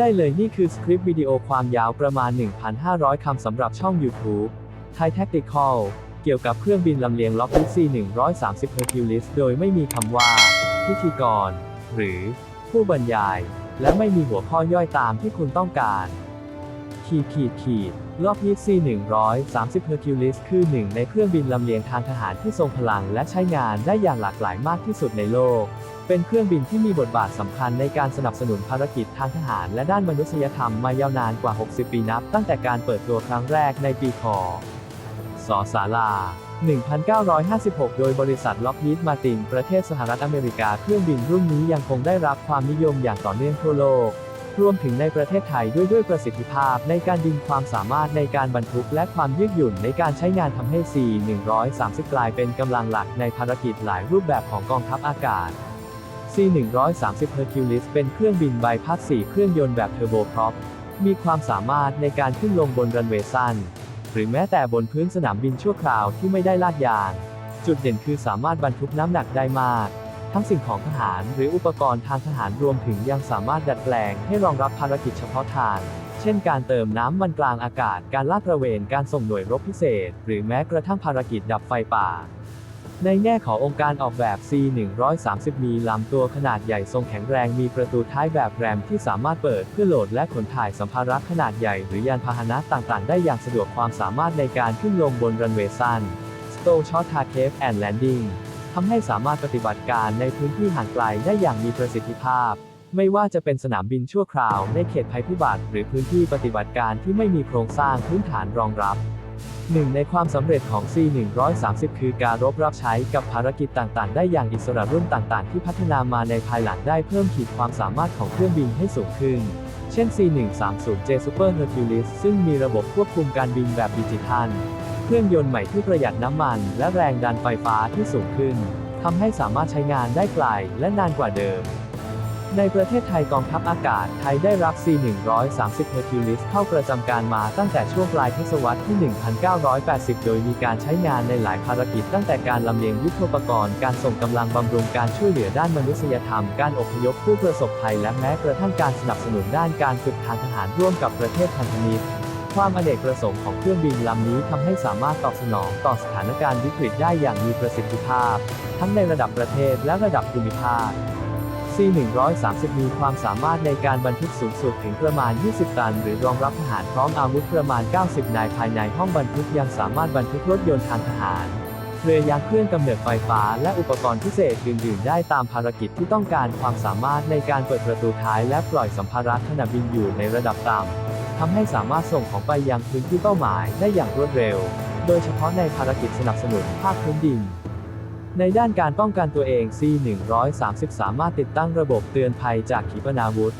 ได้เลยนี่คือสคริปต์วิดีโอความยาวประมาณ 1,500 คำสำหรับช่อง YouTube Thai Tactical เกี่ยวกับเครื่องบินลำเลียงล็อกซี130 Hercules โดยไม่มีคำว่า พิธีกร หรือ ผู้บรรยาย และไม่มีหัวข้อย่อยตามที่คุณต้องการขีดขีดขีดรอบยีซี130 Hercules คือหนึ่งในเครื่องบินลำเลียงทางทหารที่ทรงพลังและใช้งานได้อย่างหลากหลายมากที่สุดในโลก เป็นเครื่องบินที่มีบทบาทสำคัญในการสนับสนุนภารกิจทางทหารและด้านมนุษยธรรมมายาวนานกว่า 60 ปีนับ ตั้งแต่การเปิดตัวครั้งแรกในปีคศศาลา 1956 โดยบริษัทล็อกฮีดมาติน ประเทศสหรัฐอเมริกา เครื่องบินรุ่นนี้ยังคงได้รับความนิยมอย่างต่อเนื่องทั่วโลก รวมถึงในประเทศไทยด้วยด้วยประสิทธิภาพในการบินความสามารถในการบรรทุกและความยืดหยุ่นในการใช้งานทำให้ C-130 กลายเป็นกำลังหลักในภารกิจหลายรูปแบบของกองทัพอากาศ C-130 Hercules เป็นเครื่องบินใบพัด 4 เครื่องยนต์แบบเทอร์โบพรอปมีความสามารถในการขึ้นลงบนรันเวย์สั้น หรือแม้แต่บนพื้นสนามบินชั่วคราวที่ไม่ได้ลาดยาง จุดเด่นคือสามารถบรรทุกน้ำหนักได้มาก ทั้งสิ่งของทหารหรืออุปกรณ์ทางทหารรวมถึงยังสามารถดัดแปลงให้รองรับภารกิจเฉพาะทาง เช่น การเติมน้ำมันกลางอากาศ การลาดตระเวน การส่งหน่วยรบพิเศษ หรือแม้กระทั่งภารกิจดับไฟป่า ในแง่ขององค์การออกแบบ C130 มีลำตัวขนาดใหญ่ทรงแข็งแรงมีประตูท้ายแบบแรมที่สามารถเปิดเพื่อโหลดและขนถ่ายสัมภาระขนาดใหญ่หรือยานพาหนะต่างๆ ได้อย่างสะดวกความสามารถในการขึ้นลงบนรันเวย์สั้น Stow Short Target and Landing ทำให้สามารถปฏิบัติการในพื้นที่ห่างไกลได้อย่างมีประสิทธิภาพ ไม่ว่าจะเป็นสนามบินชั่วคราวในเขตภัยพิบัติ หรือพื้นที่ปฏิบัติการที่ไม่มีโครงสร้างพื้นฐานรองรับ หนึ่งในความสำเร็จของ C130 คือการรบรับใช้กับภารกิจต่างๆ ได้อย่างอิสระรุ่นต่างๆ ที่พัฒนามาในภายหลังได้เพิ่มขีดความสามารถของเครื่องบินให้สูงขึ้น เช่น C130J Super Hercules ซึ่งมีระบบควบคุมการบินแบบดิจิทัล เครื่องยนต์ใหม่ที่ประหยัดน้ำมัน และแรงดันไฟฟ้าที่สูงขึ้นทำให้สามารถใช้งานได้ไกลและนานกว่าเดิม ในประเทศไทยกองทัพอากาศไทยได้รับ C130 Hercules เข้าประจำการมาตั้งแต่ช่วงปลายทศวรรษที่ 1980 โดยมีการใช้งานในหลายภารกิจตั้งแต่การลำเลียงยุทโธปกรณ์ การส่งกำลังบำรุงการช่วยเหลือด้านมนุษยธรรม การอพยพผู้ประสบภัย และแม้กระทั่งการสนับสนุนด้านการฝึกทางทหารร่วมกับประเทศพันธมิตรความอเนกประสงค์ของเครื่องบินลำนี้ทำให้สามารถตอบสนองต่อสถานการณ์วิกฤตได้อย่างมีประสิทธิภาพ ทั้งในระดับประเทศและระดับภูมิภาค C130 มีความสามารถในการบรรทุกสูงสุดถึงประมาณ 20 ตัน หรือรองรับทหารพร้อมอาวุธประมาณ 90 นายภายในห้องบรรทุกยังสามารถบรรทุกรถยนต์ทางทหารเรือยางเครื่องกำเนิดไฟฟ้า และอุปกรณ์พิเศษอื่นๆ ได้ตามภารกิจที่ต้องการความสามารถในการเปิดประตูท้ายและปล่อยสัมภาระขณะบินอยู่ในระดับต่ำทำให้สามารถส่งของไปยังพื้นที่เป้าหมายได้อย่างรวดเร็ว โดยเฉพาะในภารกิจสนับสนุนภาคพื้นดิน ในด้านการป้องกันตัวเอง C130 สามารถติดตั้งระบบเตือนภัยจากขีปนาวุธ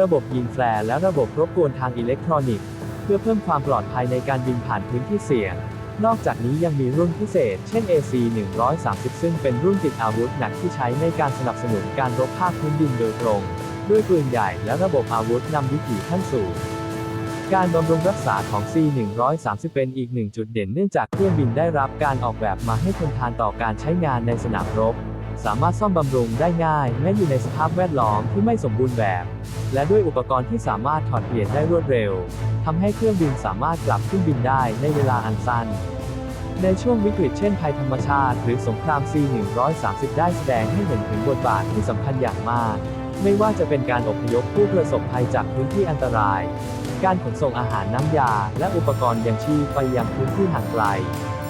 ระบบยิงแฟร์และระบบรบกวนทางอิเล็กทรอนิกส์ เพื่อเพิ่มความปลอดภัยในการบินผ่านพื้นที่เสี่ยง นอกจากนี้ยังมีรุ่นพิเศษ เช่น AC130 ซึ่งเป็นรุ่นติดอาวุธหนักที่ใช้ในการสนับสนุนการรบภาคพื้นดินโดยตรง ด้วยปืนใหญ่และระบบอาวุธนำวิถีขั้นสูง การบำรุงรักษาของ C130 เป็นอีกหนึ่งจุดเด่นเนื่องจากเครื่องบินได้รับการออกแบบมาให้ทนทานต่อการใช้งานในสนามรบ สามารถซ่อมบำรุงได้ง่าย แม้อยู่ในสภาพแวดล้อมที่ไม่สมบูรณ์แบบ และด้วยอุปกรณ์ที่สามารถถอดเปลี่ยนได้รวดเร็วทำให้เครื่องบินสามารถกลับขึ้นบินได้ในเวลาอันสั้นในช่วงวิกฤตเช่นภัยธรรมชาติหรือสงคราม C130 ได้แสดงให้เห็นถึงบทบาทที่สำคัญอย่างมาก ไม่ว่าจะเป็นการอพยพผู้ประสบภัยจากพื้นที่อันตราย การขนส่งอาหารน้ำยา และอุปกรณ์ยังชีพไปยังพื้นที่ห่างไกล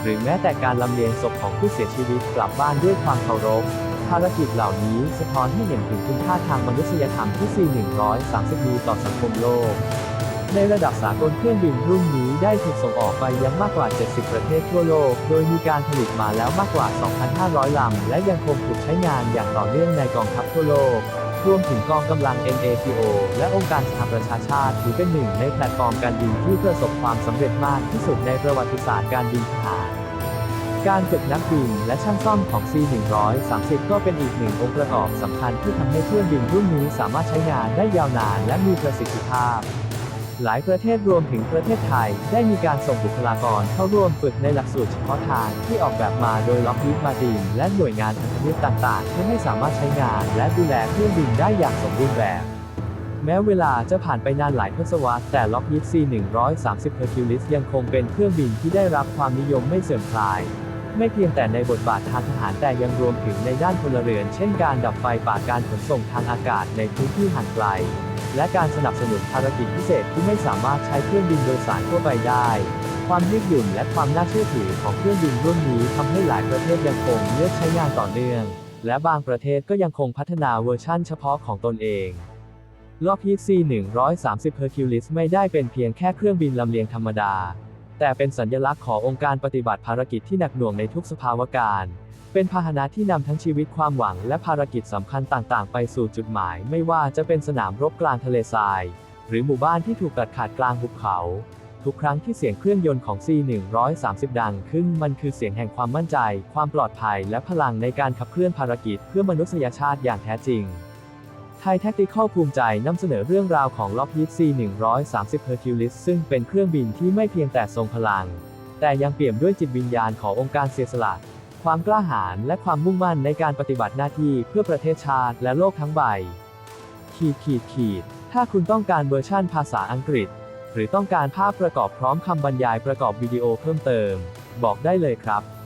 หรือแม้แต่การลำเลียงศพของผู้เสียชีวิตกลับบ้านด้วยความเคารพภารกิจเหล่านี้สะท้อนให้เห็นถึงคุณค่าทางมนุษยธรรมที่ C130 มีต่อสังคมโลก ในระดับสากลเครื่องบินรุ่นนี้ได้ถูกส่งออกไปยังมากกว่า 70 ประเทศทั่วโลก โดยมีการผลิตมาแล้วมากกว่า 2,500 ลำ และยังคงถูกใช้งานอย่างต่อเนื่องในกองทัพทั่วโลก รวมถึงกองกำลัง NATO และองค์การสหประชาชาติ ถือเป็นหนึ่งในแพลตฟอร์มการบินที่ประสบความสำเร็จมากที่สุดในประวัติศาสตร์การบินทหารการฝึกนักบินและช่างซ่อมของ C130 ก็เป็นอีกหนึ่งองค์ประกอบสำคัญที่ทำให้เครื่องบินรุ่นนี้สามารถใช้งานได้ยาวนานและมีประสิทธิภาพ หลายประเทศรวมถึงประเทศไทย ได้มีการส่งบุคลากรเข้าร่วมฝึกในหลักสูตรเฉพาะทางที่ออกแบบมาโดยล็อกฮีดมาตินและหน่วยงานพันธมิตรต่างๆเพื่อให้สามารถใช้งานและดูแลเครื่องบินได้อย่างสมบูรณ์แบบ แม้เวลาจะผ่านไปนานหลายทศวรรษแต่ล็อกยิปซี130 Hercules ยังคงเป็นเครื่องบินที่ได้รับความนิยมไม่เสื่อมคลาย ไม่เพียงแต่ในบทบาททางทหารแต่ยังรวมถึงในด้านพลเรือน เช่นการดับไฟป่าการขนส่งทางอากาศในพื้นที่ห่างไกล และการสนับสนุนภารกิจพิเศษที่ไม่สามารถใช้เครื่องบินโดยสารทั่วไปได้ ความยืดหยุ่นและความน่าเชื่อถือของเครื่องบินรุ่นนี้ทำให้หลายประเทศยังคงเลือกใช้งานต่อเนื่อง และบางประเทศก็ยังคงพัฒนาเวอร์ชั่นเฉพาะของตนเองล็อกฮีดซี130 Hercules ไม่ได้เป็นเพียงแค่เครื่องบินลำเลียงธรรมดา แต่เป็นสัญลักษณ์ขององค์การปฏิบัติภารกิจที่หนักหน่วงในทุกสภาวะการ เป็นพาหนะที่นำทั้งชีวิตความหวังและภารกิจสำคัญต่างๆ ไปสู่จุดหมาย ไม่ว่าจะเป็นสนามรบกลางทะเลทราย หรือหมู่บ้านที่ถูกตัดขาดกลางหุบเขา ทุกครั้งที่เสียงเครื่องยนต์ของ C130 ดังขึ้น มันคือเสียงแห่งความมั่นใจ ความปลอดภัย และพลังในการขับเคลื่อนภารกิจเพื่อมนุษยชาติอย่างแท้จริง ทยแท็กติคอลภูมิใจนำเสนอเรื่องราวของล็อกฮีด C130 Hercules ซึ่งเป็นเครื่องบินที่ไม่เพียงแต่ทรงพลัง แต่ยังเปี่ยมด้วยจิตวิญญาณขององค์การเสียสละ ความกล้าหาญและความมุ่งมั่นในการปฏิบัติหน้าที่เพื่อประเทศชาติและโลกทั้งใบ ขีดขีดขีด ถ้าคุณต้องการเวอร์ชั่นภาษาอังกฤษ หรือต้องการภาพประกอบพร้อมคำบรรยายประกอบวิดีโอเพิ่มเติม บอกได้เลยครับ